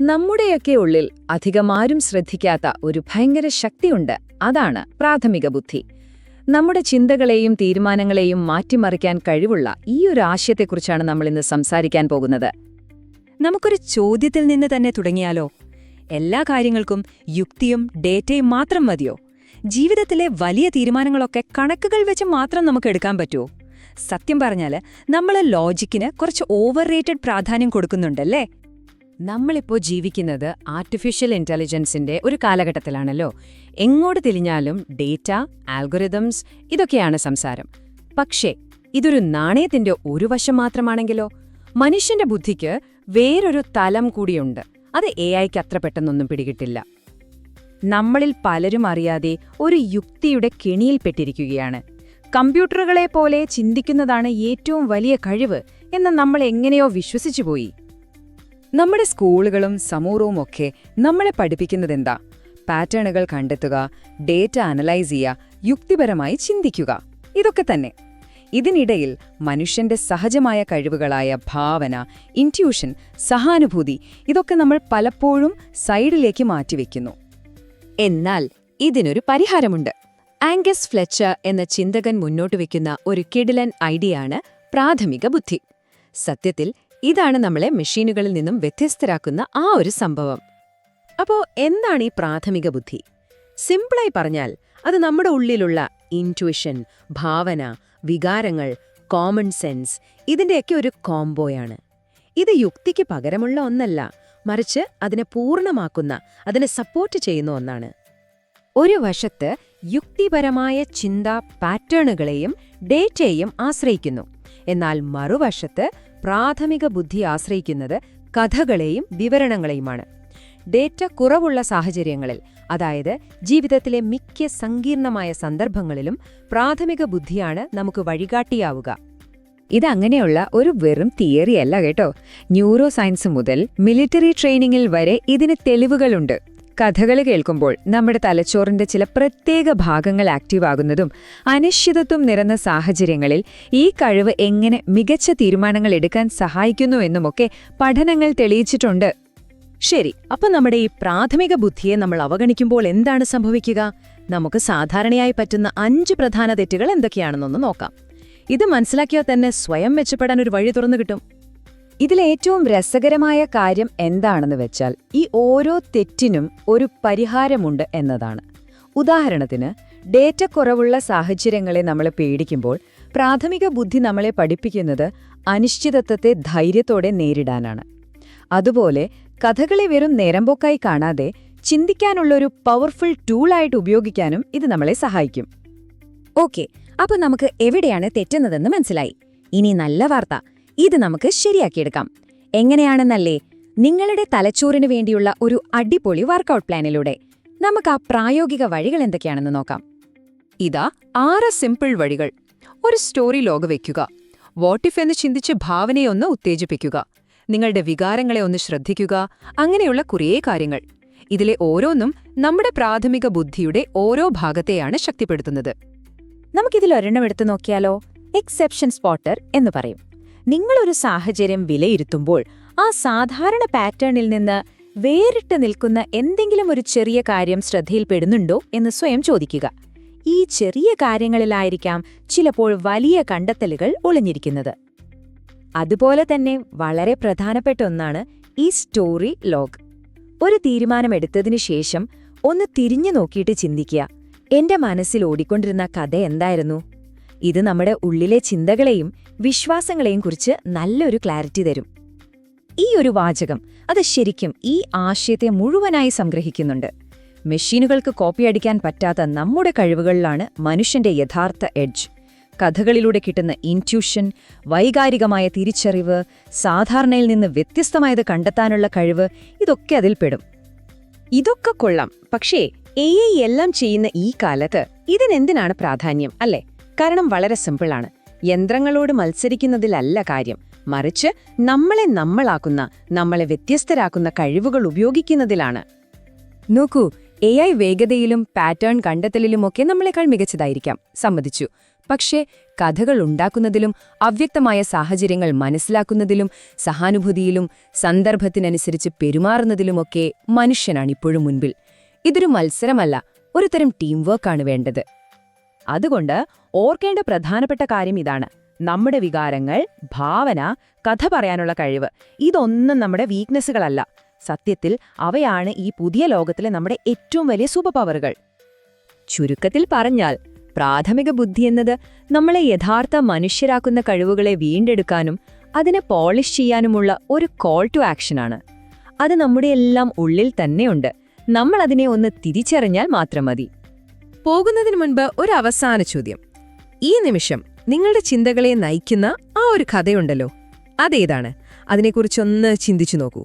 നമ്മുടെയൊക്കെ ഉള്ളിൽ അധികമാരും ശ്രദ്ധിക്കാത്ത ഒരു ഭയങ്കര ശക്തിയുണ്ട്. അതാണ് പ്രാഥമിക ബുദ്ധി. നമ്മുടെ ചിന്തകളെയും തീരുമാനങ്ങളെയും മാറ്റിമറിക്കാൻ കഴിവുള്ള ഈ ഒരു ആശയത്തെക്കുറിച്ചാണ് നമ്മൾ ഇന്ന് സംസാരിക്കാൻ പോകുന്നത്. നമുക്കൊരു ചോദ്യത്തിൽ നിന്ന് തന്നെ തുടങ്ങിയാലോ? എല്ലാ കാര്യങ്ങൾക്കും യുക്തിയും ഡേറ്റയും മാത്രം മതിയോ? ജീവിതത്തിലെ വലിയ തീരുമാനങ്ങളൊക്കെ കണക്കുകൾ വെച്ച് മാത്രം നമുക്ക് എടുക്കാൻ പറ്റുമോ സത്യം പറഞ്ഞാൽ നമ്മൾ ലോജിക്കിന് കുറച്ച് ഓവർ പ്രാധാന്യം കൊടുക്കുന്നുണ്ടല്ലേ? നമ്മളിപ്പോൾ ജീവിക്കുന്നത് ആർട്ടിഫിഷ്യൽ ഇന്റലിജൻസിന്റെ ഒരു കാലഘട്ടത്തിലാണല്ലോ. എങ്ങോട്ട് തിരിഞ്ഞാലും ഡേറ്റ ആൽഗോറിതംസ് ഇതൊക്കെയാണ് സംസാരം. പക്ഷേ ഇതൊരു നാണയത്തിന്റെ ഒരു വശം മാത്രമാണെങ്കിലോ? മനുഷ്യന്റെ ബുദ്ധിക്ക് വേറൊരു തലം കൂടിയുണ്ട്. അത് എ ഐക്ക് അത്ര പെട്ടെന്നൊന്നും പിടികിട്ടില്ല. നമ്മളിൽ പലരും അറിയാതെ ഒരു യുക്തിയുടെ കെണിയിൽപ്പെട്ടിരിക്കുകയാണ് കമ്പ്യൂട്ടറുകളെ പോലെ ചിന്തിക്കുന്നതാണ് ഏറ്റവും വലിയ കഴിവ് എന്ന് നമ്മൾ എങ്ങനെയോ വിശ്വസിച്ചുപോയി. നമ്മുടെ സ്കൂളുകളും സമൂഹവും ഒക്കെ നമ്മളെ പഠിപ്പിക്കുന്നത് എന്താ പാറ്റേണുകൾ കണ്ടെത്തുക ഡേറ്റ അനലൈസ് ചെയ്യുക യുക്തിപരമായി ചിന്തിക്കുക. ഇതൊക്കെ തന്നെ. ഇതിനിടയിൽ മനുഷ്യന്റെ സഹജമായ കഴിവുകളായ ഭാവന ഇന്റ്യൂഷൻ സഹാനുഭൂതി ഇതൊക്കെ നമ്മൾ പലപ്പോഴും സൈഡിലേക്ക് മാറ്റിവെക്കുന്നു. എന്നാൽ ഇതിനൊരു പരിഹാരമുണ്ട്. ആംഗസ് ഫ്ലെച്ചർ എന്ന ചിന്തകൻ മുന്നോട്ട് വയ്ക്കുന്ന ഒരു കിടിലൻ ഐഡിയയാണ് പ്രാഥമിക ബുദ്ധി. സത്യത്തിൽ ഇതാണ് നമ്മളെ മെഷീനുകളിൽ നിന്നും വ്യത്യസ്തരാക്കുന്ന ആ ഒരു സംഭവം. അപ്പോൾ എന്താണ് ഈ പ്രാഥമിക ബുദ്ധി? സിമ്പിളായി പറഞ്ഞാൽ അത് നമ്മുടെ ഉള്ളിലുള്ള ഇന്റുവിഷൻ ഭാവന വികാരങ്ങൾ കോമൺ സെൻസ് ഇതിന്റെയൊക്കെ ഒരു കോംബോയാണ് ഇത് യുക്തിക്ക് പകരമുള്ള ഒന്നല്ല മറിച്ച് അതിനെ പൂർണമാക്കുന്ന അതിനെ സപ്പോർട്ട് ചെയ്യുന്ന ഒന്നാണ്. ഒരു വശത്ത് യുക്തിപരമായ ചിന്താ പാറ്റേണുകളെയും ഡേറ്റയെയും ആശ്രയിക്കുന്നു. എന്നാൽ മറുവശത്ത് പ്രാഥമിക ബുദ്ധി ആശ്രയിക്കുന്നത് കഥകളെയും വിവരണങ്ങളെയുമാണ്. ഡേറ്റ കുറവുള്ള സാഹചര്യങ്ങളിൽ അതായത് ജീവിതത്തിലെ മിക്ക സങ്കീർണമായ സന്ദർഭങ്ങളിലും പ്രാഥമിക ബുദ്ധിയാണ് നമുക്ക് വഴികാട്ടിയാവുക. ഇതങ്ങനെയുള്ള ഒരു വെറും തിയറിയല്ല കേട്ടോ. ന്യൂറോ സയൻസ് മുതൽ മിലിറ്ററി ട്രെയിനിങ്ങിൽ വരെ ഇതിന് തെളിവുകളുണ്ട്. കഥകൾ കേൾക്കുമ്പോൾ നമ്മുടെ തലച്ചോറിന്റെ ചില പ്രത്യേക ഭാഗങ്ങൾ ആക്റ്റീവ് ആകുന്നതും അനിശ്ചിതത്വം നിറഞ്ഞ സാഹചര്യങ്ങളിൽ ഈ കഴിവ് എങ്ങനെ മികച്ച തീരുമാനങ്ങൾ എടുക്കാൻ സഹായിക്കുന്നു എന്നുമൊക്കെ പഠനങ്ങൾ തെളിയിച്ചിട്ടുണ്ട്. ശരി അപ്പൊ നമ്മുടെ ഈ പ്രാഥമിക ബുദ്ധിയെ നമ്മൾ അവഗണിക്കുമ്പോൾ എന്താണ് സംഭവിക്കുക? നമുക്ക് സാധാരണയായി പറ്റുന്ന അഞ്ച് പ്രധാന തെറ്റുകൾ എന്തൊക്കെയാണെന്നൊന്ന് നോക്കാം. ഇത് മനസ്സിലാക്കിയാൽ തന്നെ സ്വയം മെച്ചപ്പെടാൻ ഒരു വഴി തുറന്നു കിട്ടും. ഇതിലേറ്റവും രസകരമായ കാര്യം എന്താണെന്ന് വെച്ചാൽ ഈ ഓരോ തെറ്റിനും ഒരു പരിഹാരമുണ്ട് എന്നതാണ്. ഉദാഹരണത്തിന് ഡേറ്റ കുറവുള്ള സാഹചര്യങ്ങളെ നമ്മൾ പേടിക്കുമ്പോൾ പ്രാഥമിക ബുദ്ധി നമ്മളെ പഠിപ്പിക്കുന്നത് അനിശ്ചിതത്വത്തെ ധൈര്യത്തോടെ നേരിടാനാണ്. അതുപോലെ കഥകളെ വെറും നേരമ്പോക്കായി കാണാതെ ചിന്തിക്കാനുള്ളൊരു പവർഫുൾ ടൂളായിട്ട് ഉപയോഗിക്കാനും ഇത് നമ്മളെ സഹായിക്കും. ഓക്കെ അപ്പൊ നമുക്ക് എവിടെയാണ് തെറ്റുന്നതെന്ന് മനസ്സിലായി. ഇനി നല്ല വാർത്ത. ഇത് നമുക്ക് ശരിയാക്കിയെടുക്കാം. എങ്ങനെയാണെന്നല്ലേ? നിങ്ങളുടെ തലച്ചോറിന് വേണ്ടിയുള്ള ഒരു അടിപൊളി വർക്കൗട്ട് പ്ലാനിലൂടെ നമുക്ക് ആ പ്രായോഗിക വഴികൾ എന്തൊക്കെയാണെന്ന് നോക്കാം. ഇതാ ആറ് സിമ്പിൾ വഴികൾ. ഒരു സ്റ്റോറി ലോഗ് വയ്ക്കുക വാട്ടിഫ് എന്ന് ചിന്തിച്ച് ഭാവനയൊന്ന് ഉത്തേജിപ്പിക്കുക. നിങ്ങളുടെ വികാരങ്ങളെ ഒന്ന് ശ്രദ്ധിക്കുക. അങ്ങനെയുള്ള കുറേ കാര്യങ്ങൾ. ഇതിലെ ഓരോന്നും നമ്മുടെ പ്രാഥമിക ബുദ്ധിയുടെ ഓരോ ഭാഗത്തെയാണ് ശക്തിപ്പെടുത്തുന്നത്. നമുക്കിതിൽ ഒരെണ്ണം എടുത്തു നോക്കിയാലോ? എക്സെപ്ഷൻ സ്പോട്ടർ എന്ന് പറയും. നിങ്ങളൊരു സാഹചര്യം വിലയിരുത്തുമ്പോൾ ആ സാധാരണ പാറ്റേണിൽ നിന്ന് വേറിട്ട് നിൽക്കുന്ന എന്തെങ്കിലും ഒരു ചെറിയ കാര്യം ശ്രദ്ധയിൽപ്പെടുന്നുണ്ടോ എന്ന് സ്വയം ചോദിക്കുക. ഈ ചെറിയ കാര്യങ്ങളിലായിരിക്കാം ചിലപ്പോൾ വലിയ കണ്ടെത്തലുകൾ ഒളിഞ്ഞിരിക്കുന്നത്. അതുപോലെ തന്നെ വളരെ പ്രധാനപ്പെട്ട ഒന്നാണ് ഈ സ്റ്റോറി ലോഗ്. ഒരു തീരുമാനമെടുത്തതിനു ശേഷം ഒന്ന് തിരിഞ്ഞു നോക്കിയിട്ട് ചിന്തിക്കുക. എന്റെ മനസ്സിൽ ഓടിക്കൊണ്ടിരുന്ന കഥ എന്തായിരുന്നു? ഇത് നമ്മുടെ ഉള്ളിലെ ചിന്തകളെയും വിശ്വാസങ്ങളെയും കുറിച്ച് നല്ലൊരു ക്ലാരിറ്റി തരും. ഈ ഒരു വാചകം അത് ശരിക്കും ഈ ആശയത്തെ മുഴുവനായി സംഗ്രഹിക്കുന്നുണ്ട്. മെഷീനുകൾക്ക് കോപ്പി അടിക്കാൻ പറ്റാത്ത നമ്മുടെ കഴിവുകളിലാണ് മനുഷ്യന്റെ യഥാർത്ഥ എഡ്ജ്. കഥകളിലൂടെ കിട്ടുന്ന ഇന്റ്യൂഷൻ വൈകാരികമായ തിരിച്ചറിവ് സാധാരണയിൽ നിന്ന് വ്യത്യസ്തമായത് കണ്ടെത്താനുള്ള കഴിവ് ഇതൊക്കെ അതിൽപ്പെടും ഇതൊക്കെ കൊള്ളാം. പക്ഷേ എ എല്ലാം ചെയ്യുന്ന ഈ കാലത്ത് ഇതിനെന്തിനാണ് പ്രാധാന്യം അല്ലേ? കാരണം വളരെ സിമ്പിളാണ്. യന്ത്രങ്ങളോട് മത്സരിക്കുന്നതിലല്ല കാര്യം. മറിച്ച് നമ്മളെ നമ്മളാക്കുന്ന നമ്മളെ വ്യത്യസ്തരാക്കുന്ന കഴിവുകൾ ഉപയോഗിക്കുന്നതിലാണ്. നോക്കൂ എ ഐ വേഗതയിലും പാറ്റേൺ കണ്ടെത്തലിലുമൊക്കെ നമ്മളെക്കാൾ മികച്ചതായിരിക്കാം. സമ്മതിച്ചു. പക്ഷേ കഥകൾ ഉണ്ടാക്കുന്നതിലും അവ്യക്തമായ സാഹചര്യങ്ങൾ മനസ്സിലാക്കുന്നതിലും സഹാനുഭൂതിയിലും സന്ദർഭത്തിനനുസരിച്ച് പെരുമാറുന്നതിലുമൊക്കെ മനുഷ്യനാണ് ഇപ്പോഴും മുൻപിൽ. ഇതൊരു മത്സരമല്ല ഒരുതരം ടീം വർക്കാണ് വേണ്ടത്. അതുകൊണ്ട് ഓർക്കേണ്ട പ്രധാനപ്പെട്ട കാര്യം ഇതാണ്. നമ്മുടെ വികാരങ്ങൾ ഭാവന കഥ പറയാനുള്ള കഴിവ് ഇതൊന്നും നമ്മുടെ വീക്ക്നെസ്സുകളല്ല സത്യത്തിൽ അവയാണ് ഈ പുതിയ ലോകത്തിലെ നമ്മുടെ ഏറ്റവും വലിയ സൂപ്പർ പവറുകൾ ചുരുക്കത്തിൽ പറഞ്ഞാൽ പ്രാഥമിക ബുദ്ധി എന്നത് നമ്മളെ യഥാർത്ഥ മനുഷ്യരാക്കുന്ന കഴിവുകളെ വീണ്ടെടുക്കാനും അതിനെ പോളിഷ് ചെയ്യാനുമുള്ള ഒരു കോൾ ടു ആക്ഷനാണ് അത് നമ്മുടെ എല്ലാം ഉള്ളിൽ തന്നെയുണ്ട് നമ്മൾ അതിനെ ഒന്ന് തിരിച്ചറിഞ്ഞാൽ മാത്രം മതി. പോകുന്നതിന് മുൻപ് ഒരു അവസാന ചോദ്യം. ഈ നിമിഷം നിങ്ങളുടെ ചിന്തകളെ നയിക്കുന്ന ആ ഒരു കഥയുണ്ടല്ലോ. അതേതാണ്? അതിനെക്കുറിച്ചൊന്ന് ചിന്തിച്ചു നോക്കൂ.